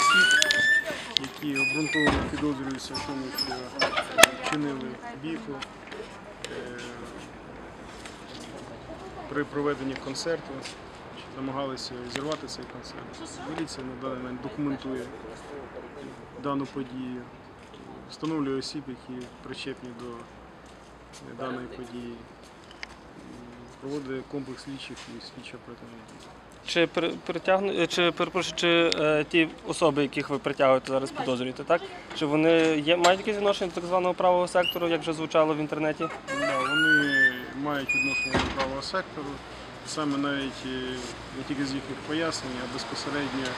осіб, які обґрунтовано підозрюються що чинили бійку е, при проведенні концерту, намагалися зірвати цей концерт. Міліція на даний момент документує дану подію, встановлює осіб, які причетні до даної події, проводить комплекс слідчих і оперативних дій. Чи притягну, е, чи перепрошую, чи е, ті особи, яких ви притягуєте зараз, підозрюєте, так? Чи вони є, мають якесь відношення до так званого правого сектору, як вже звучало в інтернеті? Да, вони мають відношення до правого сектору. Саме навіть е, не тільки з їхніх пояснень, а безпосередньо е,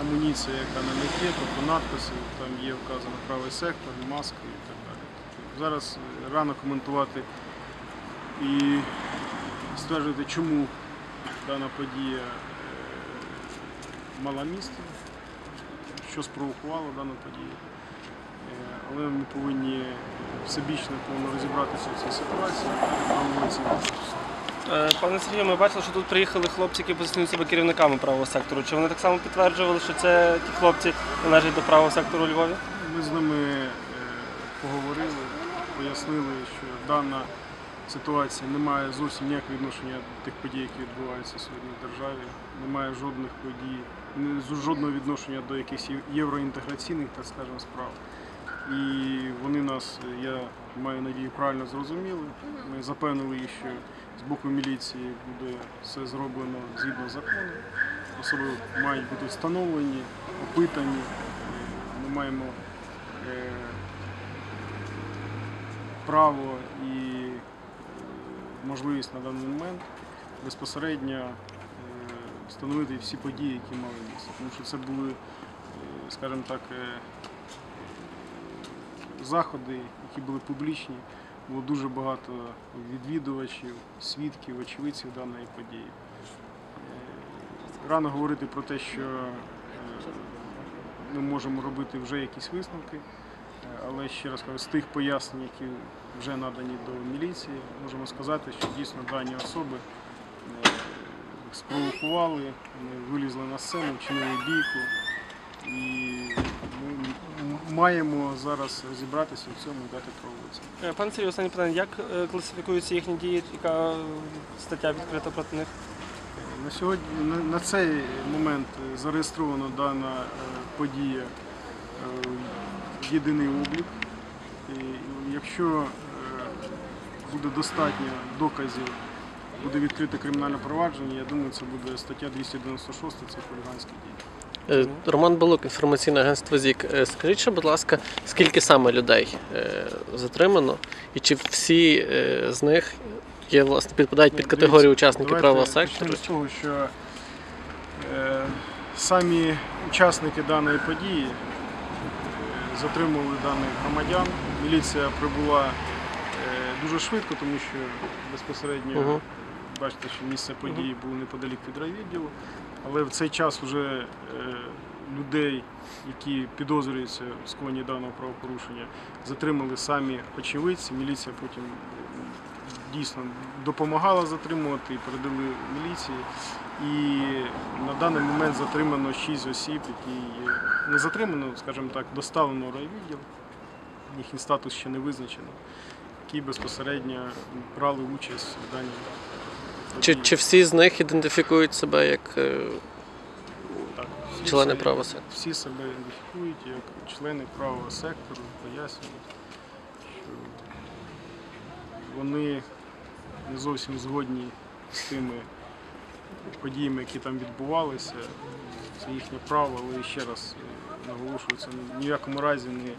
амуніція, яка на них є, тобто надписи, там є вказано правий сектор, маски і так далі. Тобто Зараз рано коментувати і стверджувати, чому дана подія е, мала місце, що спровокувало дану подію. Е, Але ми повинні всебічно повинно розібратися в цій ситуації. Е, Пане Сергію, ми бачили, що тут приїхали хлопці, які позиціонують себе керівниками правого сектору. Чи вони так само підтверджували, що це ті хлопці належать до правого сектору у Львові? Ми з ними поговорили, пояснили, що дана ситуація не має зовсім ніякого відношення до тих подій, які відбуваються сьогодні в державі. Немає жодних подій, жодного відношення до якихось євроінтеграційних, так скажемо, справ. І вони нас, я маю надію, правильно зрозуміли. Ми запевнили їх, що з боку міліції буде все зроблено згідно закону. Особи мають бути встановлені, опитані. Ми маємо е, право і можливість на даний момент безпосередньо е, встановити всі події, які мали місце. Тому що це були, е, скажімо так, е, заходи, які були публічні. Було дуже багато відвідувачів, свідків, очевидців даної події. Рано говорити про те, що ми можемо робити вже якісь висновки, але ще раз кажу, з тих пояснень, які вже надані до міліції, можемо сказати, що дійсно дані особи е, спровокували, вони вилізли на сцену, вчинили бійку. І ми маємо зараз розібратися в цьому і дати оцінку. Е, Пане Сергію, останнє питання. Як е, класифікуються їхні дії, яка стаття відкрита проти них? На сьогодні на, на цей момент зареєстрована дана подія єдиний облік. І якщо е, буде достатньо доказів, буде відкрите кримінальне провадження, я думаю, це буде стаття 296, це хуліганські дії. Е, Роман Балук, інформаційне агентство ЗІК. Е, Скажіть, ще, будь ласка, скільки саме людей е, затримано, і чи всі е, з них є власне підпадають під Ну, категорію учасників правого сектору? з того, що е, самі учасники даної події е, затримували даних громадян. Міліція прибула е, дуже швидко, тому що безпосередньо угу. бачите, що місце події було неподалік від райвідділу. Але в цей час вже е, людей, які підозрюються в склоні даного правопорушення, затримали самі очевидці. Міліція потім дійсно допомагала затримувати і передали міліції. І на даний момент затримано 6 осіб, які не затримано, скажімо так, доставлено в райвідділ. Їхній статус ще не визначено, які безпосередньо брали участь в даній Чи, чи всі з них ідентифікують себе як е, Так, всі члени правого сектору? Всі себе ідентифікують як члени правого сектору, пояснюють, що вони не зовсім згодні з тими подіями, які там відбувалися. Це їхнє право, але ще раз е, наголошую, це ні в якому разі не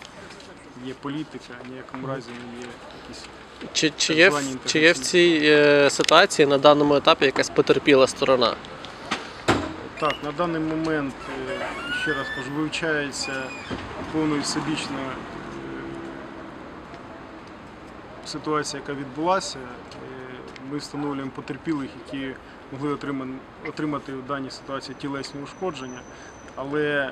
є політика, ні в якому разі не є якісь чи, чи, є, чи є в цій е, ситуації на даному етапі якась потерпіла сторона? Так, на даний момент, е, ще раз кажу, вивчається повно і всебічно ситуація, яка відбулася. Е, Ми встановлюємо потерпілих, які могли отримати в даній ситуації тілесні ушкодження, але е,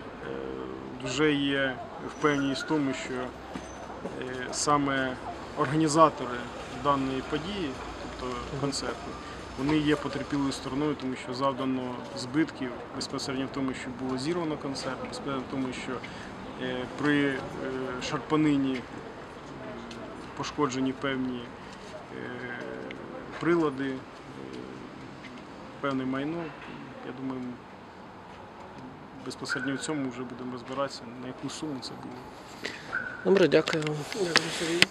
вже є впевненість в тому, що е, саме організатори даної події, тобто концерту, Вони є потерпілою стороною, тому що завдано збитків безпосередньо в тому, що було зірвано концерт, безпосередньо в тому, що при шарпанині пошкоджені певні е, прилади, е, певне майно. Я думаю, безпосередньо в цьому вже будемо розбиратися, на яку суму це буде. Добре, дякую вам. Дякую, Сергій.